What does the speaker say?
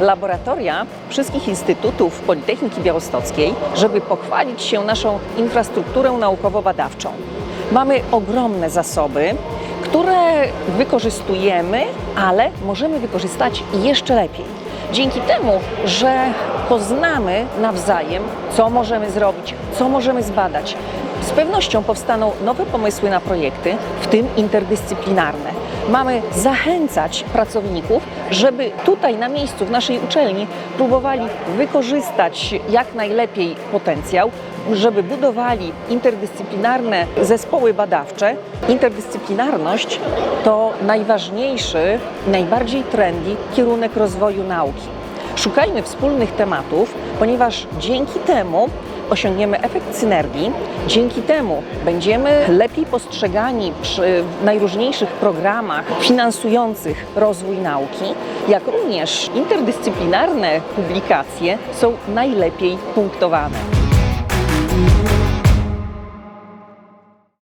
laboratoria wszystkich instytutów Politechniki Białostockiej, żeby pochwalić się naszą infrastrukturę naukowo-badawczą. Mamy ogromne zasoby, które wykorzystujemy, ale możemy wykorzystać jeszcze lepiej. Dzięki temu, że poznamy nawzajem, co możemy zrobić, co możemy zbadać, z pewnością powstaną nowe pomysły na projekty, w tym interdyscyplinarne. Mamy zachęcać pracowników, żeby tutaj na miejscu, w naszej uczelni, próbowali wykorzystać jak najlepiej potencjał, żeby budowali interdyscyplinarne zespoły badawcze. Interdyscyplinarność to najważniejszy, najbardziej trendy kierunek rozwoju nauki. Szukajmy wspólnych tematów, ponieważ dzięki temu osiągniemy efekt synergii, dzięki temu będziemy lepiej postrzegani przy najróżniejszych programach finansujących rozwój nauki, jak również interdyscyplinarne publikacje są najlepiej punktowane.